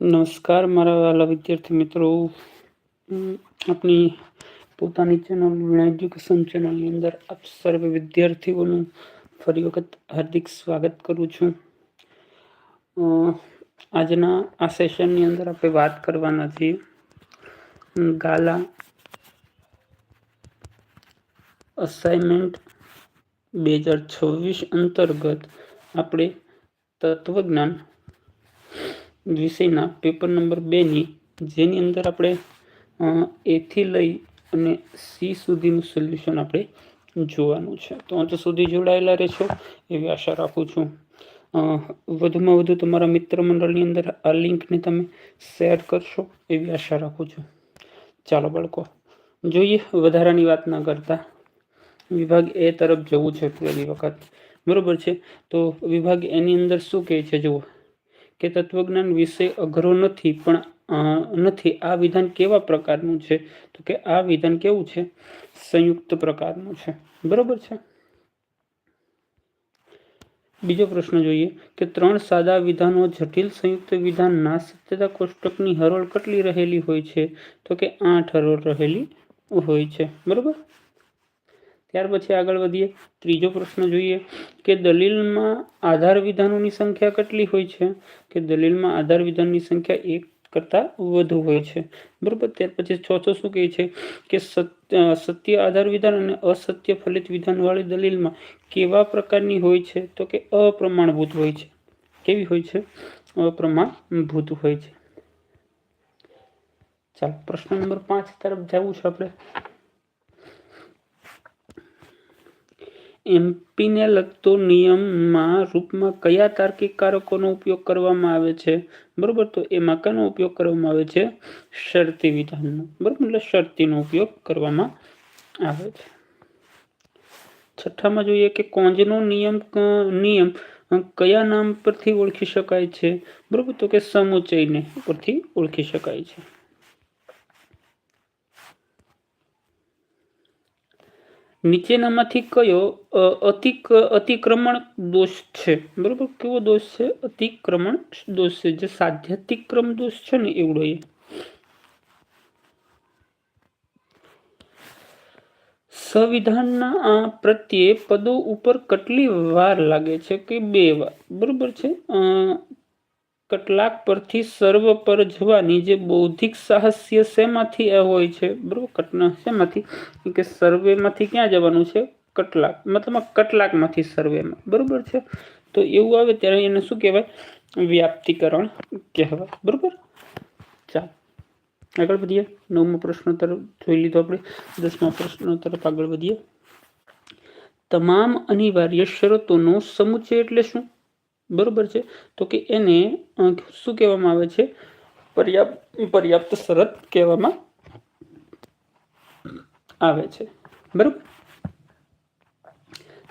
નમસ્કાર, મારા વાલા વિદ્યાર્થી મિત્રો. આપની પોતાની ચેનલ એજ્યુકેશન ચેનલની અંદર આપ સર્વે વિદ્યાર્થીઓનું ફરી વખત હાર્દિક સ્વાગત કરું છું. આજના આ સેશનની અંદર આપણે વાત કરવાના છીએ. ગાલા અસાઇનમેન્ટ બે હજાર છવ્વીસ અંતર્ગત આપણે તત્વજ્ઞાન વિષયના પેપર નંબર બેની, જેની અંદર આપણે એથી લઈ અને સી સુધીનું સોલ્યુશન આપણે જોવાનું છે. તો અંત સુધી જોડાયેલા રહેશો એવી આશા રાખું છું. વધુમાં વધુ તમારા મિત્ર મંડળની અંદર આ લિંકને તમે શેર કરશો એવી આશા રાખું છું. ચાલો બાળકો, જોઈએ વધારાની વાત ના કરતા. વિભાગ એ તરફ જવું છે પહેલી વખત. બરોબર છે? તો વિભાગ એની અંદર શું કહે છે? જુઓ. કે તત્વજ્ઞાન વિષય અઘરો નથી, પણ નથી. આ વિધાન કેવા પ્રકારનું છે? તો કે આ વિધાન કેવું છે? સંયુક્ત પ્રકારનું છે. બરોબર છે? બીજો પ્રશ્ન જોઈએ કે ત્રણ સાદા વિધાનો જટિલ સંયુક્ત વિધાનના સત્યતા કોષ્ટકની હરોળ કેટલી રહેલી હોય છે? તો કે આઠ હરોળ રહેલી હોય છે. બરોબર? ત્યાર પછી આગળ વધીએ. ત્રીજો પ્રશ્ન જોઈએ કે દલીલમાં આધાર વિધાનોની સંખ્યા કેટલી હોય છે? કે દલીલમાં આધાર વિધાનની સંખ્યા એક કરતાં વધુ હોય છે? બરાબર? ત્યાર પછી ચોથો શું કહે છે કે સત્ય આધાર વિધાન અને અસત્ય ફલિત વિધાનવાળી દલીલમાં કેવા પ્રકારની હોય છે? તો કે અપ્રમાણભૂત હોય છે. કેવી હોય છે? અપ્રમાણભૂત હોય છે. ચાલો, પ્રશ્ન નંબર પાંચ તરફ જવું છે આપણે. એમપીને લગતો નિયમમાં રૂપમાં કયા તાર્કિક કારકોનો ઉપયોગ કરવામાં આવે છે? બરાબર, તો એમાં કાનો ઉપયોગ કરવામાં આવે છે, શરતી વિધાનનો. બરાબર, એટલે શરતીનો ઉપયોગ કરવામાં આવે છે. છઠ્ઠામાં જોઈએ કે કોંજનો નિયમ નિયમ કયા નામ પરથી ઓળખી શકાય છે? બરાબર, તો કે સમુચયને પરથી ઓળખી શકાય છે. નીચેનામાંથી કયો અતિક, અતિક્રમણ દોષ છે? બરાબર? કેવો દોષ છે? અતિક્રમણ દોષ છે, જે સાધ્યતિક્રમ દોષ છે ને એવડો એ સંવિધાનના આ પ્રત્યે પદો ઉપર કેટલી વાર લાગે છે કે બે વાર? બરોબર છે? કેટલાક પરથી સર્વ પર જવાની જે બૌદ્ધિક સાહસ્ય શેમાંથી એ હોય છે? બરોબર, કટના શેમાંથી? કે સર્વેમાંથી ક્યાં જવાનું છે? કટલાક. મતલબ કટલાકમાંથી સર્વેમાં. બરોબર છે? તો એવું આવે ત્યારે એને શું કહેવાય? વ્યાપ્તિકરણ કહેવાય. બરોબર? ચાલો. આગળ વધીએ. નવમો પ્રશ્ન તરફ જોઈ લીધો આપણે. દસમા પ્રશ્ન તરફ આગળ વધીએ. તમામ અનિવાર્ય શરતોનો સમુચય એટલે શું? બરોબર છે? તો કે એને શું કહેવામાં આવે છે? પર્યાપ્ત પર્યાપ્ત શરત કહેવામાં આવે છે. બરાબર?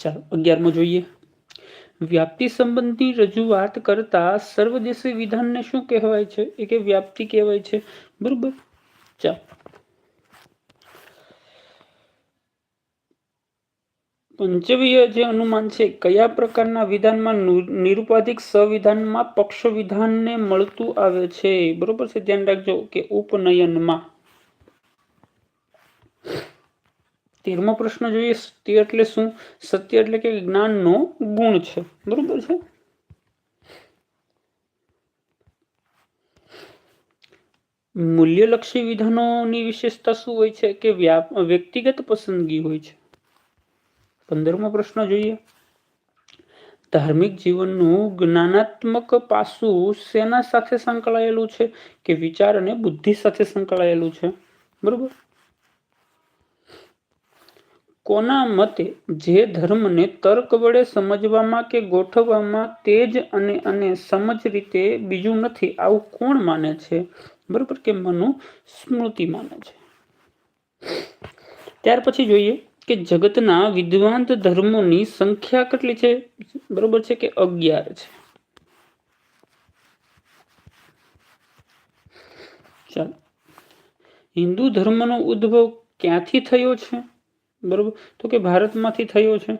ચાલો, અગિયારમો જોઈએ. વ્યાપ્તિ સંબંધની રજૂઆત કરતા સર્વદેશી વિધાનને શું કહેવાય છે? એ કે વ્યાપ્તિ કહેવાય છે. બરોબર? ચાલો. પંચવીય જે અનુમાન છે, કયા પ્રકારના વિધાનમાં નિરુપાધિક સંવિધાનમાં પક્ષ વિધાનને મળતું આવે છે? બરોબર છે, ધ્યાન રાખજો કે ઉપનયનમાં. તેરમો પ્રશ્ન જોઈએ, સત્ય એટલે શું? સત્ય એટલે કે જ્ઞાનનો ગુણ છે. બરોબર છે? મૂલ્યલક્ષી વિધાનોની વિશેષતા શું હોય છે? કે વ્યક્તિગત પસંદગી હોય છે. પંદરમો પ્રશ્ન જોઈએ. ધાર્મિક જીવનનું જ્ઞાનાત્મક પાસું શેના સાથે સંકળાયેલું છે કે વિચાર અને બુદ્ધિ સાથે સંકળાયેલું છે? બરોબર? કોના મતે જે ધર્મને તર્ક વડે સમજવામાં કે ગોઠવવામાં તેજ અને અને સમજ રીતે બીજું નથી, આવું કોણ માને છે? બરોબર? કે મનુ સ્મૃતિ માને છે? ત્યાર પછી જોઈએ. કે જગતના વિદ્વાંત ધર્મોની સંખ્યા કેટલી છે? બરોબર છે કે અગિયાર છે? ચાલો. હિન્દુ ધર્મનો ઉદ્ભવ ક્યાંથી થયો છે? બરોબર. તો કે ભારતમાંથી થયો છે.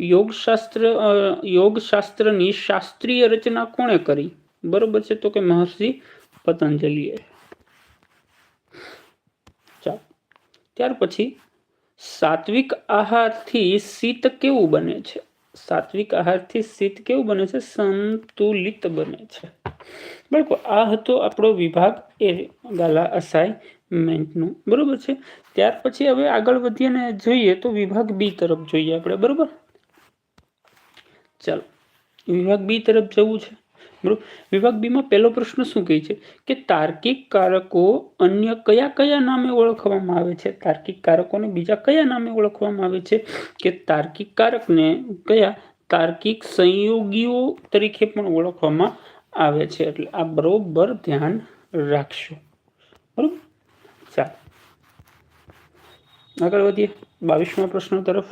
યોગશાસ્ત્ર યોગશાસ્ત્રની શાસ્ત્રીય રચના કોણે કરી? બરોબર છે. તો કે મહર્ષિ પતંજલિએ ચાલો ત્યાર પછી સાત્વિક આહારથી શીત કેવું બને છે? સાત્વિક આહારથી શીત કેવું બને છે? સંતુલિત બને છે. બરાબર આ હતો આપણો વિભાગ એ ગાલા અસાઇમેન્ટનું બરાબર છે? ત્યાર પછી હવે આગળ વધીને જોઈએ તો વિભાગ બી તરફ જોઈએ આપણે, બરાબર? ચાલો, વિભાગ બી તરફ જવું છે. બરોબર? વિભાગ બીમાં પહેલો પ્રશ્ન શું કહે છે કે તાર્કિક કારકો અન્ય કયા કયા નામે ઓળખવામાં આવે છે? તાર્કિક કારકોને બીજા કયા નામે ઓળખવામાં આવે છે? કે તાર્કિક કારકને કયા તાર્કિક સંયોગીઓ તરીકે પણ ઓળખવામાં આવે છે? એટલે આ બરોબર ધ્યાન રાખશો. બરોબર? ચાલો. આગળ વધીએ. બાવીસમા પ્રશ્ન તરફ.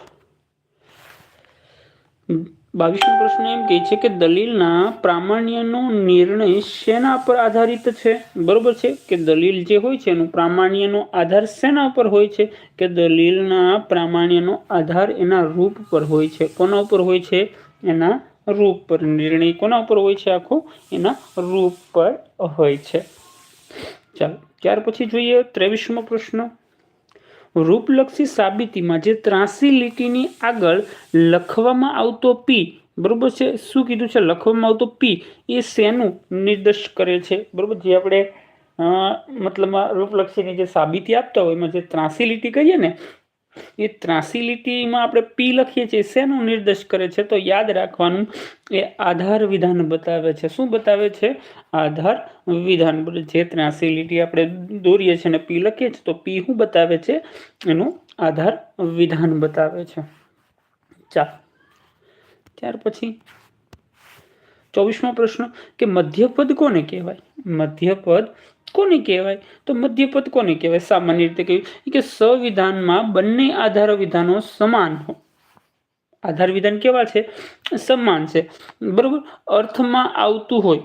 બાવીસમો પ્રશ્ન એમ કહે છે કે દલીલના પ્રામાણ્યનો નિર્ણય શેના પર આધારિત છે? બરોબર છે કે દલીલ જે હોય છે એનું પ્રામાણ્યનો આધાર શેના ઉપર હોય છે? કે દલીલના પ્રામાણ્યનો આધાર એના રૂપ પર હોય છે? કોના ઉપર હોય છે? એના રૂપ પર. નિર્ણય કોના ઉપર હોય છે આખો? એના રૂપ પર હોય છે. ચાલો, ત્યાર પછી જોઈએ ત્રેવીસમો પ્રશ્ન. રૂપલક્ષી સાબિતીમાં જે ત્રાસી લીટીની આગળ લખવામાં આવતો પી બરોબર છે? શું કીધું છે? લખવામાં આવતો પી એ શેનું નિર્દેશ કરે છે? બરોબર? જે આપણે મતલબમાં રૂપલક્ષીની જે સાબિતી આપતા હોય, એમાં જે ત્રાસી લીટી કહીએ ને એ ત્રાસી લીટીમાં આપણે પી લખીએ છીએ. શેનો નિર્દેશ કરે છે? તો યાદ રાખવાનું, એ આધાર વિધાન બતાવે છે. શું બતાવે છે? આધાર વિધાન. જે ત્રાસી લીટી આપણે દોરીએ છીએ અને પી લખીએ છીએ, તો પી શું બતાવે છે? એનું આધાર વિધાન બતાવે છે. ચાલ ત્યાર પછી, ચોવીસમો પ્રશ્ન કે મધ્યપદ કોને કહેવાય? મધ્યપદ કોને કહેવાય? તો મધ્યપદ કોને કહેવાય? સામાન્ય રીતે કહ્યું કે સંવિધાનમાં બંને આધાર વિધાનો સમાન આધાર વિધાન કેવા છે? સમાન છે. બરોબર? અર્થમાં આવતું હોય.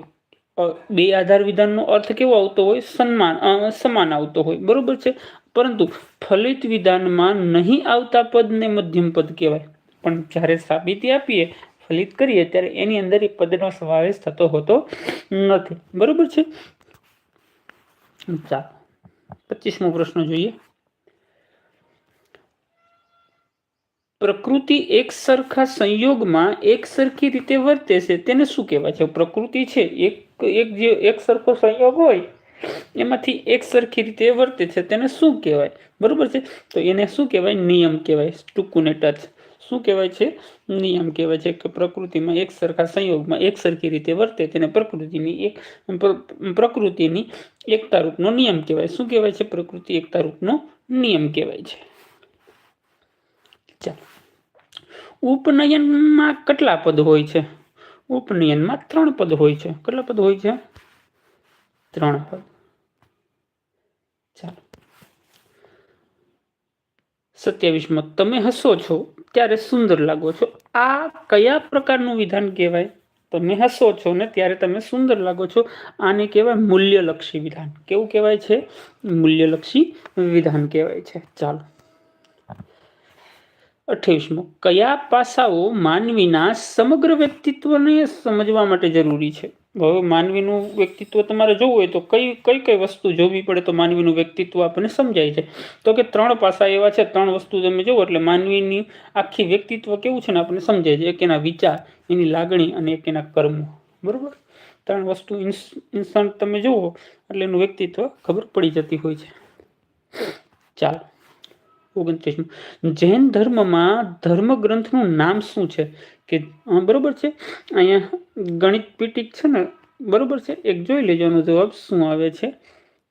બે આધાર વિધાનનો અર્થ કેવો આવતો હોય? સન્માન સમાન આવતો હોય. બરોબર છે? પરંતુ ફલિત વિધાનમાં નહીં આવતા પદને મધ્યમ પદ કહેવાય. પણ જ્યારે સાબિતી આપીએ, ફલિત કરીએ, ત્યારે એની અંદર એ પદનો સમાવેશ થતો હોતો નથી. બરોબર છે? ચાલો પચીસમો પ્રશ્ન જોઈએ. પ્રકૃતિ એક સરખા સંયોગમાં એક સરખી રીતે વર્તે છે, તેને શું કહેવાય? છે પ્રકૃતિ છે, એક એક જે, એક સરખો સંયોગ હોય, એમાંથી એક સરખી રીતે વર્તે છે, તેને શું કહેવાય? બરોબર છે? તો એને શું કહેવાય? નિયમ કહેવાય, ટૂંકું ને ટચ. શું કહેવાય છે? નિયમ કહેવાય છે કે પ્રકૃતિમાં એક સરખા સંયોગમાં એક સરખી રીતે વર્તે તેને પ્રકૃતિની એક પ્રકૃતિની એકતા રૂપનો નિયમ કહેવાય. શું કહેવાય છે? પ્રકૃતિ એકતા રૂપનો નિયમ કહેવાય છે. ચાલો. ઉપનયનમાં કેટલા પદ હોય છે? ઉપનયનમાં ત્રણ પદ હોય છે. કેટલા પદ હોય છે? ત્રણ પદ. ચાલો. સત્યાવીસમાં તમે હસો છો. ત્યારે સુંદર લાગો છો. આ કયા પ્રકારનું વિધાન કહેવાય? તમે હસો છો ને ત્યારે તમે સુંદર લાગો છો. આને કહેવાય મૂલ્યલક્ષી વિધાન. કેવું કહેવાય છે? મૂલ્યલક્ષી વિધાન કહેવાય છે. ચાલો. અઠ્યાવીસમો. કયા પાસાઓ માનવીના સમગ્ર વ્યક્તિત્વને સમજવા માટે જરૂરી છે? હવે માનવીનું વ્યક્તિત્વ તમારે જોવું હોય તો કઈ કઈ કઈ વસ્તુ જોવી પડે તો માનવીનું વ્યક્તિત્વ આપણને સમજાય છે? તો કે ત્રણ પાસા એવા છે, ત્રણ વસ્તુ તમે જોવો એટલે માનવીની આખી વ્યક્તિત્વ કેવું છે ને આપણને સમજાય છે? એક એના વિચાર, એની લાગણી અને એક એના કર્મો. બરાબર? ત્રણ વસ્તુ ઇન્સ- ઇન્સાન તમે જુઓ એટલે એનું વ્યક્તિત્વ ખબર પડી જતી હોય છે. ચાલો. ઓગણત્રીસમું. જૈન ધર્મમાં ધર્મ ગ્રંથનું નામ શું છે? કે બરોબર છે? અહીંયા ગણિત પીટીક છે ને, બરોબર છે? એક જોઈ લેજો જવાબ શું આવે છે?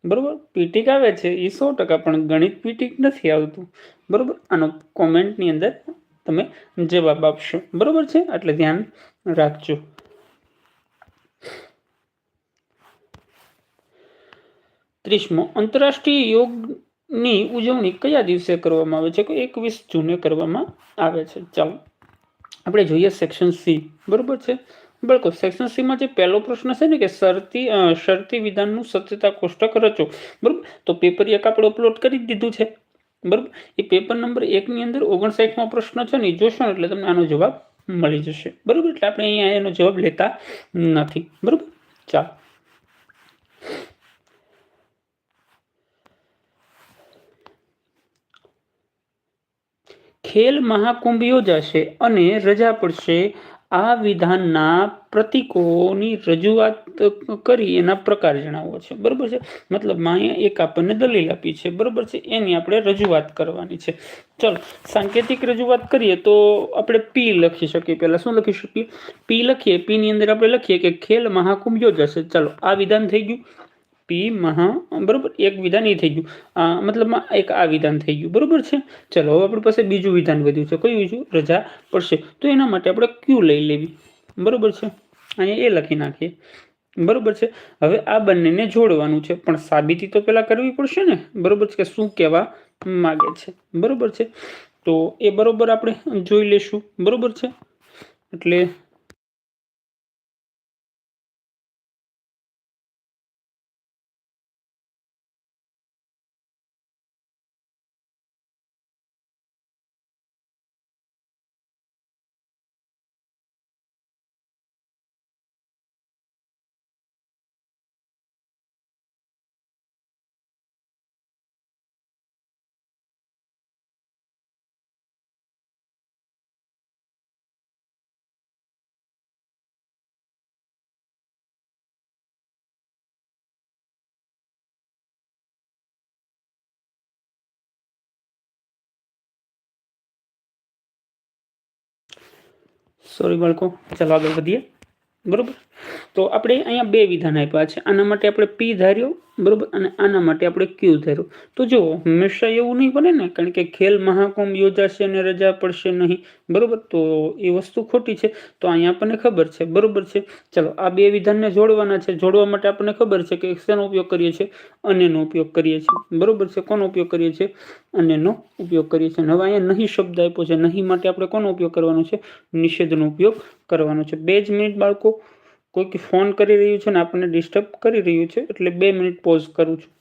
બરોબર? પીટીક આવે છે એ સો ટકા, પણ ગણિત પીટિક નથી આવતું. બરોબર? આનો કોમેન્ટની અંદર તમે જવાબ આપશો. બરોબર છે? એટલે ધ્યાન રાખજો. ત્રીસમો. આંતરરાષ્ટ્રીય યોગની ઉજવણી કયા દિવસે કરવામાં આવે છે? કે એકવીસ જૂને કરવામાં આવે છે. ચાલો, આપણે જોઈએ સેક્શન સી બરોબર છે? બિલકુલ સેક્શન સીમાં જે પહેલો પ્રશ્ન છે ને કે શરતી શરતી વિધાનનું સત્યતા કોષ્ટક રચો. બરાબર? તો પેપર એક આપણે અપલોડ કરી દીધું છે. બરાબર? એ પેપર નંબર એકની અંદર ઓગણસાઠમાં પ્રશ્ન છે ને જોશો ને એટલે તમને આનો જવાબ મળી જશે. બરાબર? એટલે આપણે અહીંયા એનો જવાબ લેતા નથી. બરાબર? ચાલો. ખેલ મહાકુંભ યોજાશે અને રજા પડશે. આ વિધાનના પ્રતીકોની રજૂઆત કરી એના પ્રકાર જણાવો છે. બરાબર છે? મતલબમાં અહીંયા એક આપણને દલીલ આપી છે. બરાબર છે? એની આપણે રજૂઆત કરવાની છે. ચલો, સાંકેતિક રજૂઆત કરીએ તો આપણે પી લખી શકીએ પહેલાં. શું લખી શકીએ? પી લખીએ. પીની અંદર આપણે લખીએ કે ખેલ મહાકુંભ યોજાશે ચાલો, આ વિધાન થઈ ગયું. પી, મહા, બરોબર, એક વિધાન એ થઈ ગયું. આ મતલબમાં એક આ વિધાન થઈ ગયું. બરોબર છે? ચલો, હવે આપણી પાસે બીજું વિધાન વધ્યું છે. કયું બીજું રજા પડશે. તો એના માટે આપણે ક્યુ લઈ લેવી. બરોબર છે? અહીંયા એ લખી નાખીએ. બરોબર છે? હવે આ બંનેને જોડવાનું છે. પણ સાબિતી તો પહેલાં કરવી પડશે ને? બરોબર છે કે શું કહેવા માગે છે? બરોબર છે? તો એ બરોબર આપણે જોઈ લેશું. બરોબર છે? એટલે સોરી બાળકો. ચાલો આગળ વધીએ. બરોબર? તો આપણે અહીંયા બે વિધાન આપ્યા છે. આના માટે આપણે પી ધાર્યો બરોબર? અને આના માટે આપણે ક્યુ ધાર્યો. તો જો હંમેશા એવું નહીં બને ને, કારણ કે ખેલ મહાકુંભ યોજાશે અને રજા પડશે નહીં, બરોબર? તો એ વસ્તુ ખોટી છે. તો અહીંયા આપણને ખબર છે. બરોબર છે? ચલો, આ બે વિધાનને જોડવાના છે. જોડવા માટે આપણને ખબર છે કે શેનો ઉપયોગ કરીએ છીએ? અન્યનો ઉપયોગ કરીએ છીએ. બરોબર છે? કોનો ઉપયોગ કરીએ છીએ? અન્યનો ઉપયોગ કરીએ છીએ. હવે અહીંયા નહીં શબ્દ આપ્યો છે. નહીં માટે આપણે કોનો ઉપયોગ કરવાનો છે? નિષેધનો ઉપયોગ કરવાનો છે. બે જ મિનિટ બાળકો. કોઈક ફોન કરી રહ્યું છે ને આપણને ડિસ્ટર્બ કરી રહ્યું છે, એટલે બે મિનિટ પોઝ કરું છું.